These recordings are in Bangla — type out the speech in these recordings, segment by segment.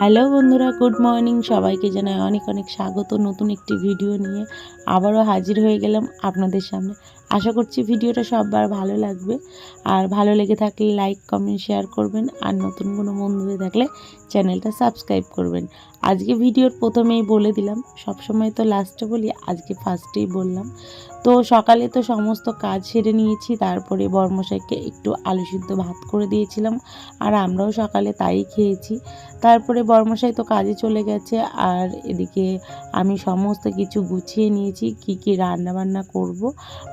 হ্যালো বন্ধুরা, গুড মর্নিং। সবাইকে জানাই অনেক অনেক স্বাগত নতুন একটি ভিডিও নিয়ে। আবারও হাজির হয়ে গেলাম আপনাদের সামনে। আশা করছি ভিডিওটা সববার ভালো লাগবে। আর ভালো লেগে থাকলে লাইক কমেন্ট শেয়ার করবেন। আর নতুন কোনো বন্ধুদের থাকলে চ্যানেলটা সাবস্ক্রাইব করবেন। আজকে ভিডিওর প্রথমেই বলে দিলাম, সবসময় তো লাস্টে বলি, আজকে ফার্স্টেই বললাম। তো সকালে তো সমস্ত কাজ সেরে নিয়েছি, তারপরে বর্মশাইকে একটু আলু সিদ্ধ ভাত করে দিয়েছিলাম, আর আমরাও সকালে তাই খেয়েছি। তারপরে বর্মশাই তো কাজে চলে গেছে, আর এদিকে আমি সমস্ত কিছু গুছিয়ে নিয়েছি, কি কি রান্না বান্না করব,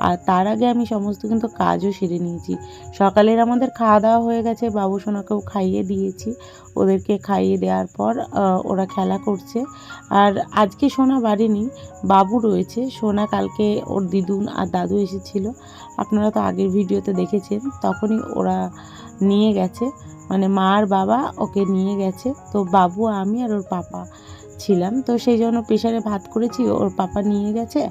আর তার আগে আমি সমস্ত কিন্তু কাজও সেরে নিয়েছি। সকালের আমাদের খাওয়া দাওয়া হয়ে গেছে, বাবু সোনাকেও খাইয়ে দিয়েছি। ওদেরকে খাইয়ে দেওয়ার পর ওরা খেলা করছে। আর আজকে সোনা বাড়ি বাবু রয়েছে। সোনা কালকে ওর দিদুন আর দাদু এসেছিল। আপনারা তো আগের ভিডিওতে দেখেছেন, তখনই ওরা নিয়ে গেছে। মানে মা আর বাবা ওকে নিয়ে গেছে। তো বাবু, আমি আর ওর পাপা। ছিলাম। তো সেই জন্য প্রেশারে ভাত করেছি, ওর পাপা নিয়ে গেছে,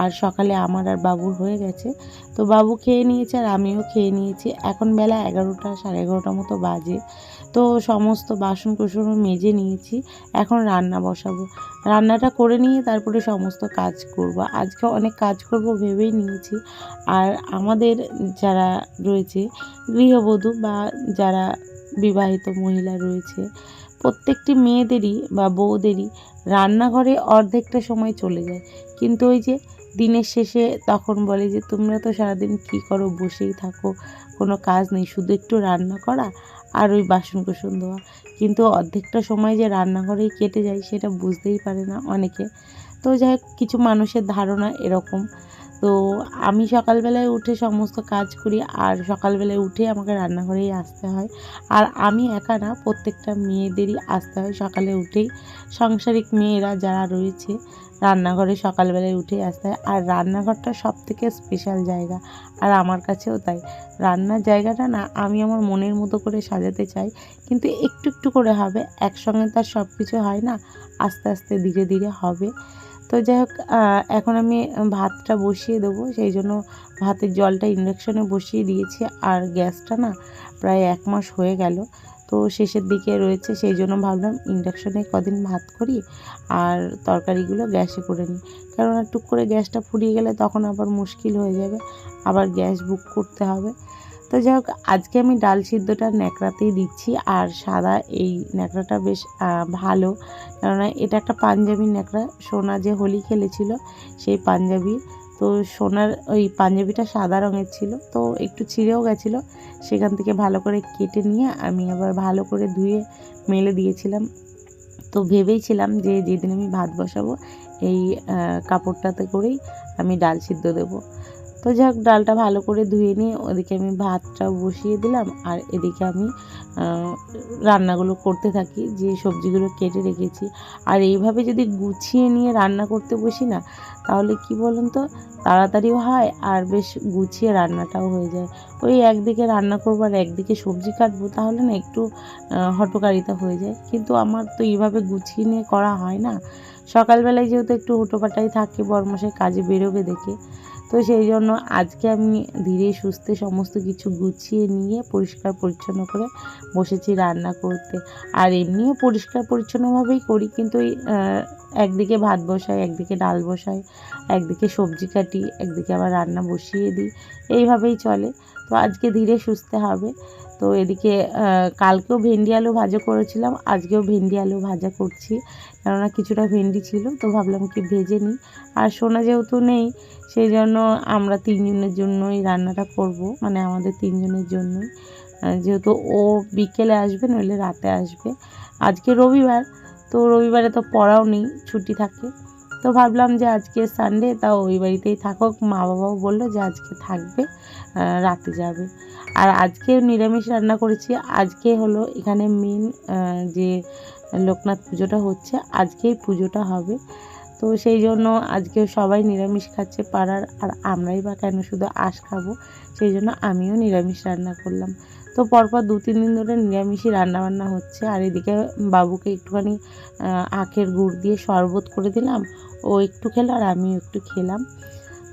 আর সকালে আমার আর বাবুর হয়ে গেছে। তো বাবু খেয়ে নিয়েছে আর আমিও খেয়ে নিয়েছি। এখন বেলা এগারোটা, সাড়ে এগারোটার মতো বাজে। তো সমস্ত বাসন কুসনও মেজে নিয়েছি, এখন রান্না বসাবো। রান্নাটা করে নিয়ে তারপরে সমস্ত কাজ করব। আজকে অনেক কাজ করব ভেবেই নিয়েছি। আর আমাদের যারা রয়েছে, গৃহবধূ বা যারা বিবাহিত মহিলা রয়েছে প্রত্যেকটি মেয়েদেরই বা বউদেরই রান্নাঘরে অর্ধেকটা সময় চলে যায়। কিন্তু ওই যে দিনের শেষে তখন বলে যে, তোমরা তো সারাদিন কী করো? বসেই থাকো, কোনো কাজ নেই, শুধু একটু রান্না করা আর ওই বাসন কুসন ধোয়া। কিন্তু অর্ধেকটা সময় যে রান্নাঘরেই কেটে যায়, সেটা বুঝতেই পারে না অনেকে। তো যাই হোক, কিছু মানুষের ধারণা এরকম। তো আমি সকালবেলায় উঠে সমস্ত কাজ করি আর সকালবেলায় উঠে আমাকে রান্নাঘরেই আসতে হয়। আর আমি একা না, প্রত্যেকটা মেয়েদেরই আসতে হয় সকালে উঠেই। সাংসারিক মেয়েরা যারা রয়েছে, রান্নাঘরে সকালবেলায় উঠেই আসতে হয়। আর রান্নাঘরটা সব থেকে স্পেশাল জায়গা, আর আমার কাছেও তাই। রান্নার জায়গাটা না, আমি আমার মনের মতো করে সাজাতে চাই, কিন্তু একটু একটু করে হবে। একসঙ্গে তার সব কিছু হয় না, আস্তে আস্তে ধীরে ধীরে হবে। তো যাই হোক এখন আমি ভাতটা বসিয়ে দেবো। সেই জন্য ভাতের জলটা ইন্ডাকশনে বসিয়ে দিয়েছি। আর গ্যাসটা না প্রায় এক মাস হয়ে গেল। তো শেষের দিকে রয়েছে। সেই জন্য ভাবলাম ইন্ডাকশনে কদিন ভাত করি আর তরকারিগুলো গ্যাসে করে নিই। কেননা টুক করে গ্যাসটা ফুরিয়ে গেলে তখন আবার মুশকিল হয়ে যাবে। আবার গ্যাস বুক করতে হবে। তো যাই হোক, আজকে আমি ডাল সিদ্ধটা ন্যাকড়াতেই দিচ্ছি, আর সাদা এই ন্যাকড়াটা বেশ ভালো। কেননা এটা একটা পাঞ্জাবি ন্যাকড়া, সোনা যে হোলি খেলেছিল সেই পাঞ্জাবি। তো সোনার ওই পাঞ্জাবিটা সাদা রঙের ছিল, তো একটু ছিঁড়েও গেছিল। সেখান থেকে ভালো করে কেটে নিয়ে আমি আবার ভালো করে ধুয়ে মেলে দিয়েছিলাম। তো ভেবেইছিলাম যে যেদিন আমি ভাত বসাবো, এই কাপড়টাতে করেই আমি ডাল সিদ্ধ দেবো। তো যাক, ডালটা ভালো করে ধুয়ে নিয়ে ওদিকে আমি ভাতটা বসিয়ে দিলাম। আর এদিকে আমি রান্নাগুলো করতে থাকি, যে সবজিগুলো কেটে রেখেছি। আর এইভাবে যদি গুছিয়ে নিয়ে রান্না করতে বসি না, তাহলে কি বলুন তো, তাড়াতাড়িও হয় আর বেশ গুছিয়ে রান্নাটাও হয়ে যায়। ওই একদিকে রান্না করব আর একদিকে সবজি কাটবো, তাহলে না একটু হটকারিতা হয়ে যায়। কিন্তু আমার তো এইভাবে গুছিয়ে নিয়ে করা হয় না। সকালবেলায় যেহেতু একটু হুটোপাটাই থাকে, বর্মশাই কাজে বেরোবে দেখে। তো সেই জন্য আজকে আমি ধীরে সুস্থে সমস্ত কিছু গুছিয়ে নিয়ে পরিষ্কার পরিচ্ছন্ন করে বসেছি রান্না করতে। আর এমনিও পরিষ্কার পরিচ্ছন্নভাবেই করি, কিন্তু একদিকে ভাত বসাই, একদিকে ডাল বসাই, একদিকে সবজি কাটি, একদিকে আবার রান্না বসিয়ে দিই। এইভাবেই চলে। তো আজকে ধীরে সুস্থে হবে। তো এদিকে কালকেও ভেন্ডি আলু ভাজা করেছিলাম, আজকেও ভেন্ডি আলু ভাজা করছি। কেননা কিছুটা ভেন্ডি ছিল, তো ভাবলাম কি ভেজে নিই। আর সোনা যেহেতু নেই সেই জন্য আমরা তিনজনের জন্যই রান্নাটা করব মানে আমাদের তিনজনের জন্যই। যেহেতু ও বিকেলে আসবে, নইলে রাতে আসবে। আজকে রবিবার, তো রবিবারে তো পড়াও নেই, ছুটি থাকে। তো ভাবলাম যে আজকে সানডে তা ওই বাড়িতেই থাকুক। মা বাবাও বলল যে আজকে থাকবে রাতে যাবে। আর আজকে নিরামিষ রান্না করেছি। আজকে হলো এখানে মেন যে লোকনাথ পুজোটা হচ্ছে, আজকেই পুজোটা হবে। তো সেই জন্য আজকে সবাই নিরামিষ খাচ্ছে পাড়ার, আর আমরাই বা কেন শুধু আঁশ খাব? সেই জন্য আমিও নিরামিষ রান্না করলাম। তো পরপর দু, তিন দিন ধরে নিরামিষই রান্নাবান্না হচ্ছে। আর এদিকে বাবুকে একটুখানি আখের গুড় দিয়ে শরবত করে দিলাম। ও একটু খেলো আর আমিও একটু খেলাম।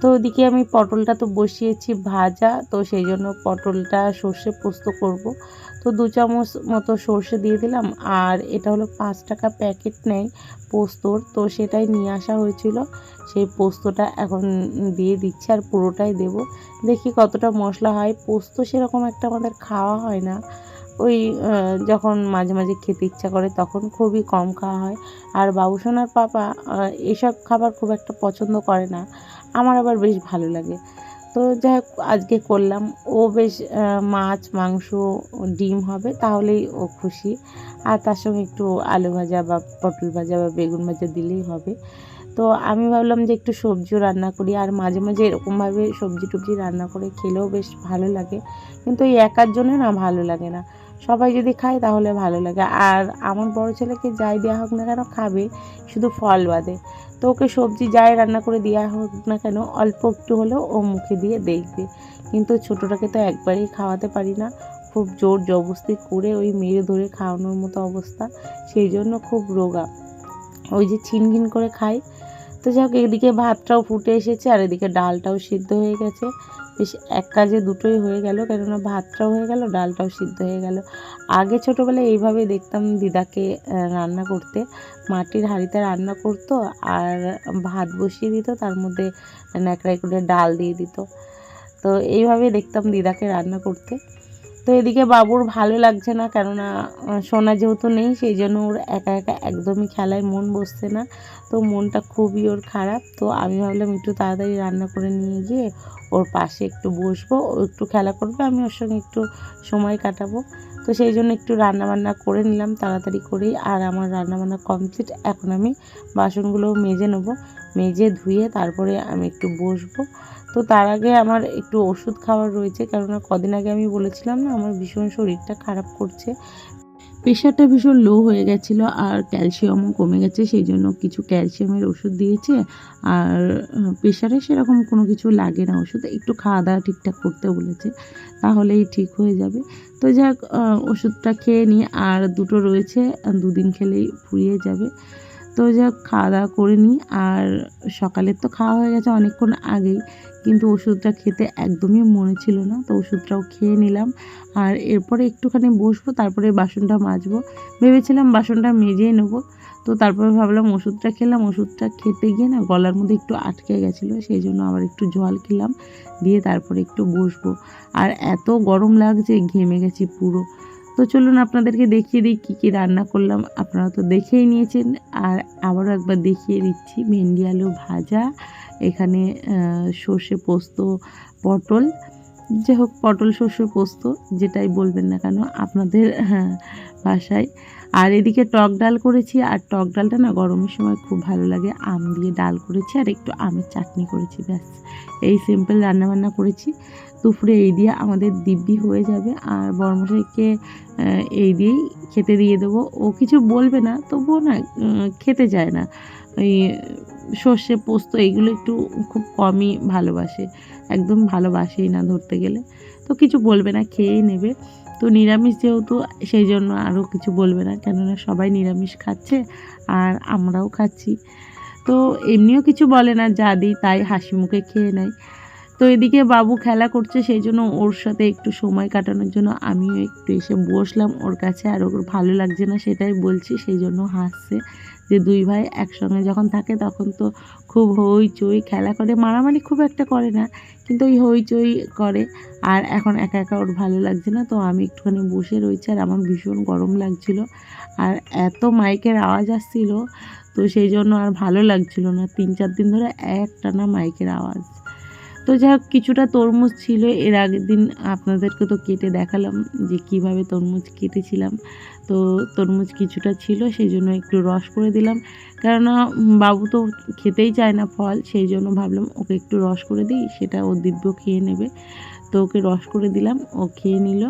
তো ওদিকে আমি পটলটা তো বসিয়েছি ভাজা, তো সেই জন্য পটলটা সর্ষে পোস্ত করব। তো দু চামচ মতো সর্ষে দিয়ে দিলাম, আর এটা হলো পাঁচ টাকা প্যাকেট নেয় পোস্তর, তো সেটাই নিয়ে আসা হয়েছিল। সেই পোস্তটা এখন দিয়ে দিচ্ছি আর পুরোটাই দেব। দেখি কতটা মশলা হয়। পোস্ত সেরকম একটা আমাদের খাওয়া হয় না। ওই যখন মাঝে মাঝে খেতে ইচ্ছা করে তখন খুবই কম খাওয়া হয়। আর বাবুসোনার পাপা এসব খাবার খুব একটা পছন্দ করে না। আমার আবার বেশ ভালো লাগে। তো যাই হোক আজকে করলাম। ও বেশ মাছ, মাংস, ডিম হবে, তাহলেই ও খুশি। আর তার সঙ্গে একটু আলু ভাজা বা পটল ভাজা বা বেগুন ভাজা দিলেই হবে। তো আমি ভাবলাম যে একটু সবজিও রান্না করি। আর মাঝে মাঝে এরকমভাবে সবজি টবজি রান্না করে খেলেও বেশ ভালো লাগে। কিন্তু এই একার জন্য না ভালো লাগে না। সবাই যদি খায় তাহলে ভালো লাগে। আর আমার বড় ছেলেকে যাই দেওয়া হোক না কেন খাবে, শুধু ফল বাদে। তো ওকে সবজি যাই রান্না করে দেওয়া হোক না কেন, অল্প একটু হলেও ও মুখে দিয়ে দেখবে। কিন্তু ছোটোটাকে তো একবারেই খাওয়াতে পারি না। খুব জোর জবস্তি করে ওই মেরে ধরে খাওয়ানোর মতো অবস্থা। সেই জন্য খুব রোগা। ওই যে ছিনঘিন করে খাই তো যাই হোক, এদিকে ভাতটাও ফুটে এসেছে আর এদিকে ডালটাও সিদ্ধ হয়ে গেছে। বেশ এক কাজে দুটোই হয়ে গেল, কেননা ভাতটাও হয়ে গেল, ডালটাও সিদ্ধ হয়ে গেল। আগে ছোটোবেলায় এইভাবে দেখতাম দিদাকে রান্না করতে। মাটির হাঁড়িতে রান্না করতো আর ভাত বসিয়ে দিত, তার মধ্যে ন্যাকড়াই করে ডাল দিয়ে দিত। তো এইভাবে দেখতাম দিদাকে রান্না করতে। তো এদিকে বাবুর ভালো লাগছে না, কেননা সোনা যেহেতু নেই, সেই জন্য ওর একা একা একদমই খেলায় মন বসছে না। তো মনটা খুবই ওর খারাপ, তো আমি ভাবলাম একটু তাড়াতাড়ি রান্না করে নিয়ে গিয়ে ওর পাশে একটু বসবো, ও একটু খেলা করবে, আমি ওর সঙ্গে একটু সময় কাটাবো। তো সেই জন্য একটু রান্না বান্না করে নিলাম তাড়াতাড়ি করেই, আর আমার রান্না বান্না কমপ্লিট। এখন আমি বাসনগুলো মেজে নেব, মেজে ধুয়ে তারপরে আমি একটু বসবো। তো তার আগে আমার একটু ওষুধ খাওয়ার রয়েছে, কেননা কদিন আগে আমি বলেছিলাম না, আমার ভীষণ শরীরটা খারাপ করছে। প্রেশারটা ভীষণ লো হয়ে গেছিল আর ক্যালসিয়ামও কমে গেছে সেই জন্য কিছু ক্যালসিয়ামের ওষুধ দিয়েছে। আর প্রেশারে সেরকম কোনো কিছু লাগে না ওষুধ, একটু খাওয়া দাওয়া ঠিকঠাক করতে বলেছে, তাহলেই ঠিক হয়ে যাবে। তো যাক ওষুধটা খেয়ে নিই আর দুটো রয়েছে, দুদিন খেলেই ফুরিয়ে যাবে। তো যাক, খাওয়া দাওয়া করে নিই। আর সকালের তো খাওয়া হয়ে গেছে অনেকক্ষণ আগেই। কিন্তু ওষুধটা খেতে একদমই মনে ছিল না, তো ওষুধটাও খেয়ে নিলাম। আর এরপরে একটুখানি বসবো, তারপরে বাসনটা মাজবো। ভেবেছিলাম বাসনটা মেজেই নেব। তো তারপরে ভাবলাম ওষুধটা খেলাম। ওষুধটা খেতে গিয়ে না গলার মধ্যে একটু আটকে গেছিল, সেই জন্য আবার একটু জল খেলাম। দিয়ে তারপরে একটু বসবো। আর এত গরম লাগছে, ঘেমে গেছি পুরো। তো চলুন আপনাদেরকে দেখিয়ে দিই কী কী রান্না করলাম। আপনারা তো দেখেই নিয়েছেন। আর আবারও একবার দেখিয়ে দিচ্ছি ভেন্ডি আলু ভাজা এখানে সর্ষে পোস্ত পটল। যাই হোক পটল সর্ষে পোস্ত যেটাই বলবেন না কেন আপনাদের হ্যাঁ, ভাষায় আর এদিকে টক ডাল করেছি আর টক ডালটা না গরমের সময় খুব ভালো লাগে। আম দিয়ে ডাল করেছি আর একটু আমের চাটনি করেছি ব্যাস। এই সিম্পল রান্নাবান্না করেছি। দুপুরে এই দিয়ে আমাদের দিব্যি হয়ে যাবে আর বড়মশাইকে আহ, এই দিয়েই খেতে দিয়ে দেবো। ও কিছু বলবে না তবুও না খেতে চায় না। ওই সর্ষে পোস্ত এইগুলো একটু খুব কমই ভালোবাসে একদম ভালোবাসেই না ধরতে গেলে। তো কিছু বলবে না খেয়েই নেবে। তো নিরামিষ যেহেতু সেই জন্য আরও কিছু বলবে না, কেননা সবাই নিরামিষ খাচ্ছে আর আমরাও খাচ্ছি। তো এমনিও কিছু বলে না, যা দিই তাই হাসি মুখে খেয়ে নেয়। তো এদিকে বাবু খেলা করছে, সেই জন্য ওর সাথে একটু সময় কাটানোর জন্য আমিও একটু এসে বসলাম। ওর কাছে আর ওর ভালো লাগছে না, সেটাই বলছি, সেই জন্য হাসছে যে দুই ভাই একসঙ্গে যখন থাকে তখন তো খুব হইচই, খেলা করে, মারামারি খুব একটা করে না। কিন্তু ওই হইচই করে। আর এখন একা একা ওর ভালো লাগছে না, তো আমি একটুখানি বসে রয়েছি আর আমার ভীষণ গরম লাগছিল। আর এত মাইকের আওয়াজ আসছিল, তো সেই জন্য আর ভালো লাগছিল না। তিন চার দিন ধরে একটানা মাইকের আওয়াজ। তো যাই হোক, কিছুটা তরমুজ ছিল। এর আগের দিন আপনাদেরকে তো কেটে দেখালাম যে কীভাবে তরমুজ কেটেছিলাম। তো তরমুজ কিছুটা ছিল, সেই জন্য একটু রস করে দিলাম। কেননা বাবু তো খেতেই চায় না ফল, সেই জন্য ভাবলাম ওকে একটু রস করে দিই, সেটা ও দিব্য খেয়ে নেবে। তো ওকে রস করে দিলাম, ও খেয়ে নিল।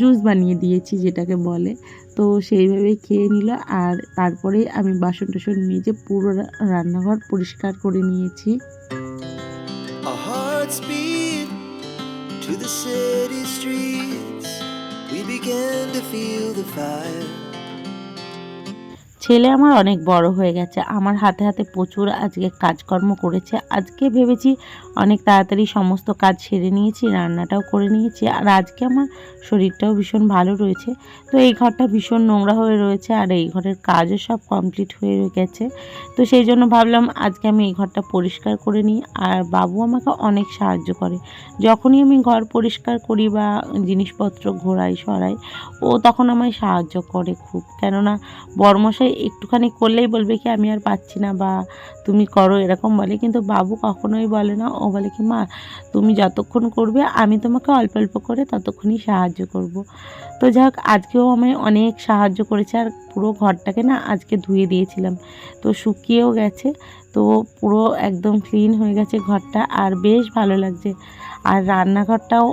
জুস বানিয়ে দিয়েছি যেটাকে বলে। তো সেইভাবেই খেয়ে নিল আর তারপরে আমি বাসন টাসন মেজে পুরো রান্নাঘর পরিষ্কার করে নিয়েছি। To the city. Feel the fire. ছেলে আমার অনেক বড় হয়ে গেছে। আমার হাতে হাতে প্রচুর আজকে কাজকর্ম করেছে। আজকে ভেবেছি অনেক তাড়াতাড়ি সমস্ত কাজ সেরে নিয়েছি, রান্নাটাও করে নিয়েছি। আর আজকে আমার শরীরটাও ভীষণ ভালো রয়েছে। তো এই ঘরটা ভীষণ নোংরা হয়ে রয়েছে আর এই ঘরের কাজও সব কমপ্লিট হয়ে গেছে। তো সেই জন্য ভাবলাম আজকে আমি এই ঘরটা পরিষ্কার করে নিই। আর বাবু আমাকে অনেক সাহায্য করে। যখনই আমি ঘর পরিষ্কার করি বা জিনিসপত্র ঘোরাই, সরাই, ও তখন আমায় সাহায্য করে খুব। কেননা বরমশাই একটুখানি করলেই বলবে কি, আমি আর পাচ্ছি না বা তুমি করো এরকম বলে। কিন্তু বাবু কখনোই বলে না। ও বলে কি, মা, তুমি যতক্ষণ করবে, আমি তোমাকে অল্প অল্প করে ততক্ষণই সাহায্য করব। তো যাক, আজকেও আমি অনেক সাহায্য করেছে। আর পুরো ঘরটাকে না আজকে ধুয়ে দিয়েছিলাম। তো শুকিয়েও গেছে। তো পুরো একদম ক্লিন হয়ে গেছে ঘরটা। আর বেশ ভালো লাগছে। আর রান্নাঘরটাও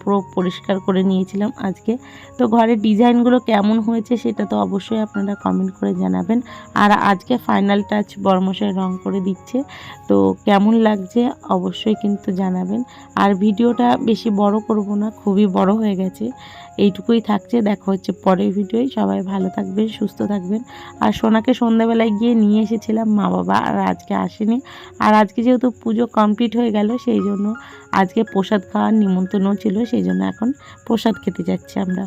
পুরো পরিষ্কার করে নিয়েছিলাম আজকে। তো ঘরের ডিজাইনগুলো কেমন হয়েছে সেটা তো অবশ্যই আপনারা কমেন্ট করে জানাবেন। আর আজকে ফাইনাল টাচ বর্মশাই রং করে দিচ্ছে। তো কেমন লাগছে অবশ্যই কিন্তু জানাবেন। আর ভিডিওটা বেশি বড় করব না, খুবই বড় হয়ে গেছে। এইটুকুই থাকছে, দেখা হচ্ছে পরের ভিডিওয়। সবাই ভালো থাকবেন, সুস্থ থাকবেন। আর সোনাকে সন্ধ্যাবেলায় গিয়ে নিয়ে এসেছিলাম মা বাবা আর আজকে আসেনি। আর আজকে যেহেতু পুজো কমপ্লিট হয়ে গেল, সেই জন্য আজকে প্রসাদ খাওয়ার নিমন্ত্রণও ছিল সেই জন্য এখন প্রসাদ খেতে যাচ্ছি আমরা।